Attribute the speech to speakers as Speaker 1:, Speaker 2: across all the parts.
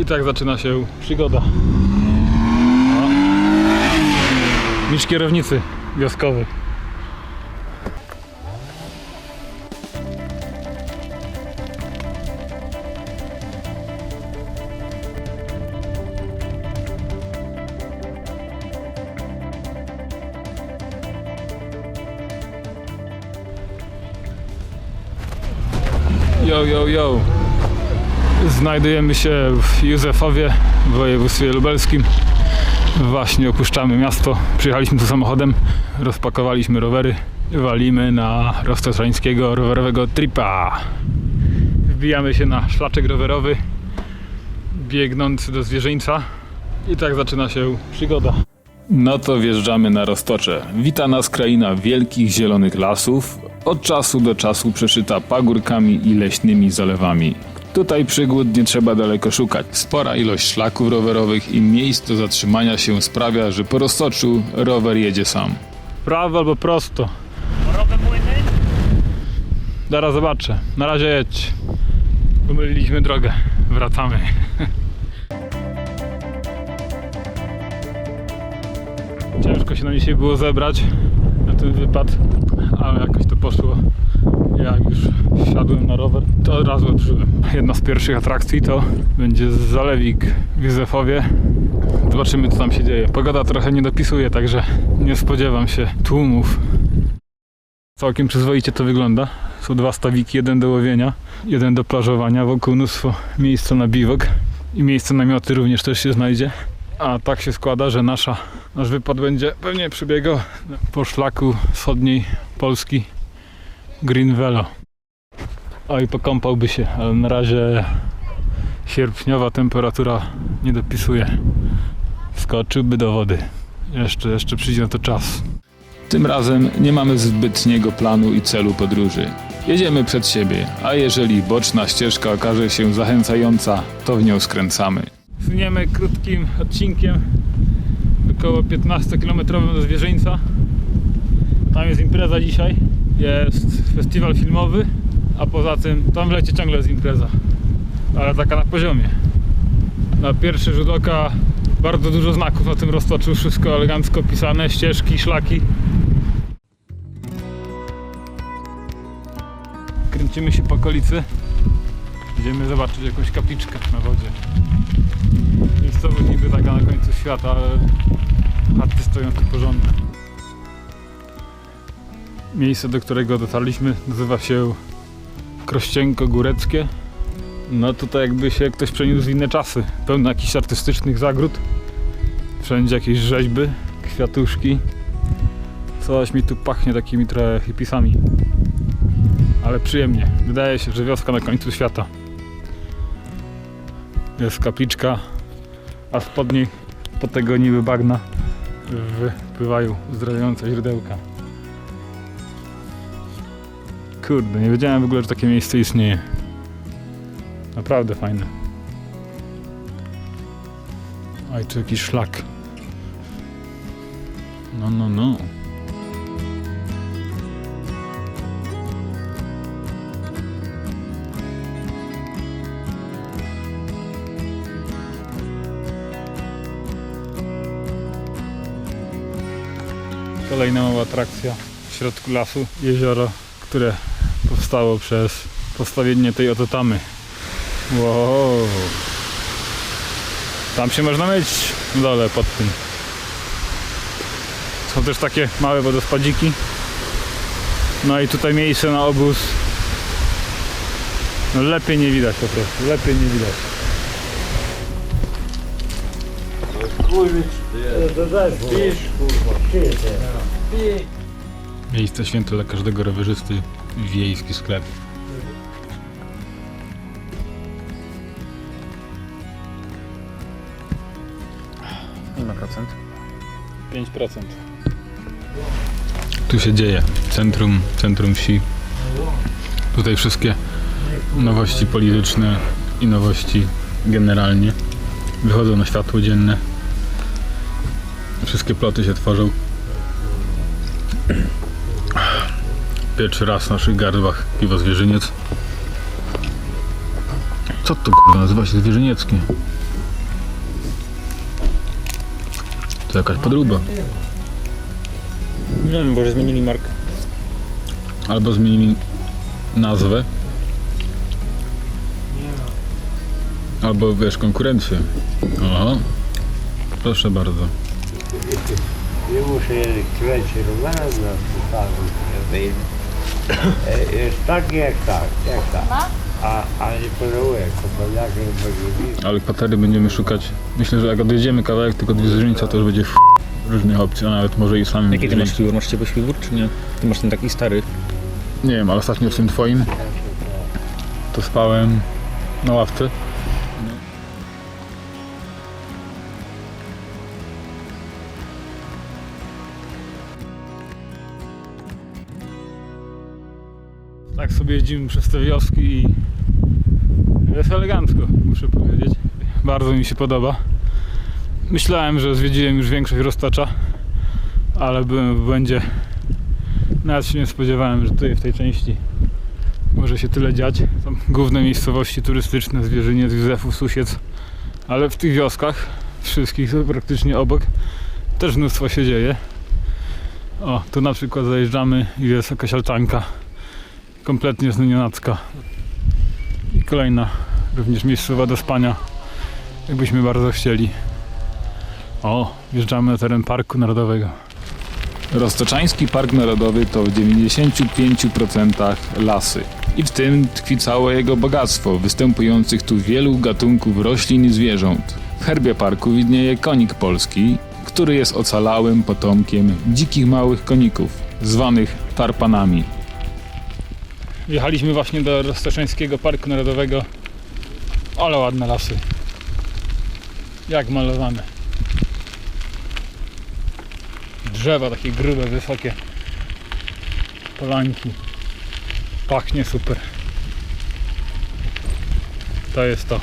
Speaker 1: I tak zaczyna się przygoda. O. Niż kierownicy wioskowy. Yo, yo, yo. Znajdujemy się w Józefowie, w województwie lubelskim. Właśnie opuszczamy miasto. Przyjechaliśmy tu samochodem, rozpakowaliśmy rowery. Walimy na roztosańskiego rowerowego tripa. Wbijamy się na szlaczek rowerowy, biegnąc do zwierzyńca. I tak zaczyna się przygoda. No to wjeżdżamy na Roztocze. Wita nas kraina wielkich zielonych lasów, od czasu do czasu przeszyta pagórkami i leśnymi zalewami. Tutaj przygód nie trzeba daleko szukać. Spora ilość szlaków rowerowych i miejsc do zatrzymania się sprawia, że po Roztoczu rower jedzie sam. Prawo albo prosto.
Speaker 2: Morowe młyny?
Speaker 1: Zaraz zobaczę. Na razie jedź. Pomyliliśmy drogę. Wracamy. Ciężko się nam dzisiaj było zebrać na ten wypad, ale jakoś to poszło. Jak już wsiadłem na rower, to od razu odczułem. Jedna z pierwszych atrakcji to będzie zalewik w Józefowie. Zobaczymy co tam się dzieje. Pogoda trochę nie dopisuje, także nie spodziewam się tłumów. Całkiem przyzwoicie to wygląda. Są dwa stawiki, jeden do łowienia, jeden do plażowania. Wokół mnóstwo miejsca na biwok i miejsce na mioty również też się znajdzie. A tak się składa, że nasza, nasz wypad będzie pewnie przebiegał po szlaku wschodniej Polski Green Velo. Oj, pokąpałby się, ale na razie sierpniowa temperatura nie dopisuje. Skoczyłby do wody. Jeszcze, jeszcze przyjdzie na to czas. Tym razem nie mamy zbytniego planu i celu podróży. Jedziemy przed siebie, a jeżeli boczna ścieżka okaże się zachęcająca, to w nią skręcamy. Suniemy krótkim odcinkiem, około 15 km do Zwierzyńca. Tam jest impreza dzisiaj, jest festiwal filmowy, a poza tym tam w lecie ciągle jest impreza, ale taka na poziomie. Na pierwszy rzut oka bardzo dużo znaków na tym roztoczu, wszystko elegancko pisane, ścieżki, szlaki. Kręcimy się po okolicy. Idziemy zobaczyć jakąś kapliczkę na wodzie. Miejscowość niby taka na końcu świata, ale chaty stoją tu porządne. Miejsce, do którego dotarliśmy nazywa się Krościenko Góreckie. No tutaj jakby się ktoś przeniósł w inne czasy. Pełno jakichś artystycznych zagród. Wszędzie jakieś rzeźby, kwiatuszki. Coś mi tu pachnie takimi trochę hipisami. Ale przyjemnie. Wydaje się, że wioska na końcu świata. Jest kapliczka, a spod niej, po tego niby bagna, wypływają zdradzające źródełka. Kurde, nie wiedziałem w ogóle, że takie miejsce istnieje. Naprawdę fajne. Oj, tu jakiś szlak. No, no, no. Kolejna mała atrakcja w środku lasu. Jezioro, które powstało przez postawienie tej oto tamy. Wow. Tam się można mieć w dole pod tym. Są też takie małe wodospadziki. No i tutaj miejsce na obóz. No lepiej nie widać po prostu, lepiej nie widać. Miejsce święte dla każdego rowerzysty, wiejski sklep.
Speaker 2: Ile procent?
Speaker 1: 5%. Tu się dzieje. Centrum, centrum wsi. Tutaj wszystkie nowości polityczne i nowości generalnie wychodzą na światło dzienne. Wszystkie ploty się tworzą. Pierwszy raz w naszych gardłach piwo zwierzyniec. Co to kurwa nazywa się zwierzyniecki? To jakaś podróba.
Speaker 2: Nie wiem, może zmienili markę.
Speaker 1: Albo zmienili nazwę. Albo wiesz, konkurencję. Aha. Proszę bardzo.
Speaker 3: Nie muszę kręcić rowerem na no, wyjdę. E, Jest tak jak tak, jak tak. A, a nie pożałuję, kopalniakiem będzie widzieć.
Speaker 1: Ale kwatery będziemy szukać. Myślę, że jak odjedziemy kawałek tylko do zwierzyńca, to już będzie w różnych opcji, a nawet może i sami.
Speaker 2: Jaki ty masz śpiwór? Masz ciepły śpiwór, czy nie? Ty masz ten taki stary.
Speaker 1: Nie wiem, ale ostatnio w tym twoim to spałem na ławce. Tak sobie jedziemy przez te wioski i jest elegancko, muszę powiedzieć. Bardzo mi się podoba. Myślałem, że zwiedziłem już większość roztacza, ale byłem w błędzie. Nawet się nie spodziewałem, że tutaj w tej części może się tyle dziać. Są główne miejscowości turystyczne, Zwierzyniec, Józefów, Susiec, ale w tych wioskach, wszystkich praktycznie obok, też mnóstwo się dzieje. O, tu na przykład zajeżdżamy i jest jakaś altanka, kompletnie znienacka. I kolejna, również miejscowa do spania, jakbyśmy bardzo chcieli. O, wjeżdżamy na teren Parku Narodowego. Roztoczański Park Narodowy to w 95% lasy. I w tym tkwi całe jego bogactwo, występujących tu wielu gatunków roślin i zwierząt. W herbie parku widnieje konik polski, który jest ocalałym potomkiem dzikich małych koników, zwanych tarpanami. Jechaliśmy właśnie do Roztoczańskiego Parku Narodowego. Ale ładne lasy. Jak malowane. Drzewa takie grube, wysokie. Polanki. Pachnie super. To jest to.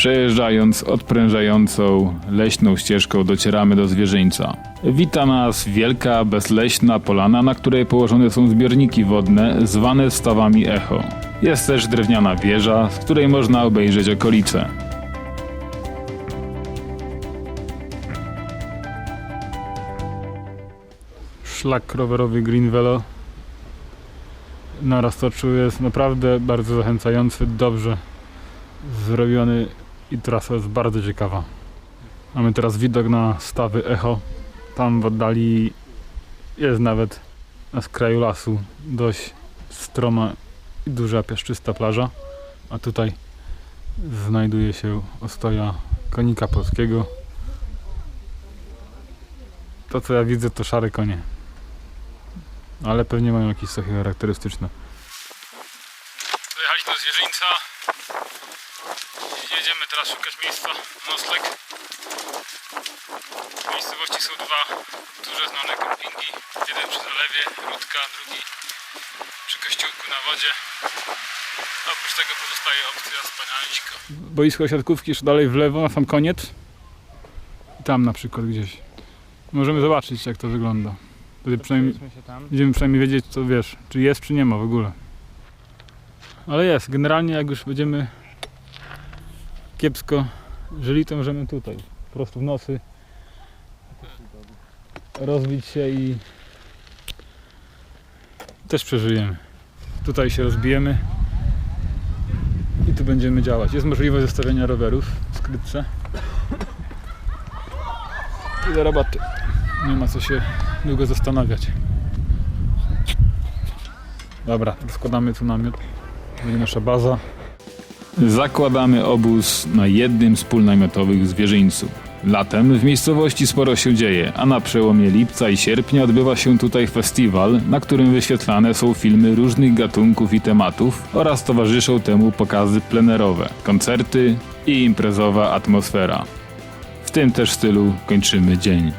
Speaker 1: Przejeżdżając odprężającą leśną ścieżką docieramy do zwierzyńca. Wita nas wielka, bezleśna polana, na której położone są zbiorniki wodne zwane stawami echo. Jest też drewniana wieża, z której można obejrzeć okolice. Szlak rowerowy Green Velo na Roztoczu jest naprawdę bardzo zachęcający, dobrze zrobiony i trasa jest bardzo ciekawa. Mamy teraz widok na stawy Echo. Tam w oddali jest nawet na skraju lasu dość stroma i duża piaszczysta plaża. A tutaj znajduje się ostoja konika polskiego. To co ja widzę to szare konie. Ale pewnie mają jakieś cechy charakterystyczne. Dojechaliśmy do zwierzyńca. Jedziemy teraz szukać miejsca na nocleg. W miejscowości są dwa duże znane kempingi. Jeden przy zalewie, Rudka, drugi przy kościółku na wodzie. Oprócz tego pozostaje opcja spanialiśka. Boisko siatkówki jeszcze dalej w lewo, na sam koniec. I tam na przykład gdzieś. Możemy zobaczyć jak to wygląda. Wtedy przynajmniej będziemy przynajmniej wiedzieć co wiesz, czy jest czy nie ma w ogóle. Ale jest, generalnie jak już będziemy kiepsko żyli, to możemy tutaj, po prostu w nocy rozbić się i też przeżyjemy. Tutaj się rozbijemy i tu będziemy działać. Jest możliwość zostawienia rowerów w skrytce i do roboty. Nie ma co się długo zastanawiać. Dobra, rozkładamy tu namiot. Będzie nasza baza. Zakładamy obóz na jednym z pól namiotowych w Zwierzyńcu. Latem w miejscowości sporo się dzieje, a na przełomie lipca i sierpnia odbywa się tutaj festiwal, na którym wyświetlane są filmy różnych gatunków i tematów oraz towarzyszą temu pokazy plenerowe, koncerty i imprezowa atmosfera. W tym też stylu kończymy dzień.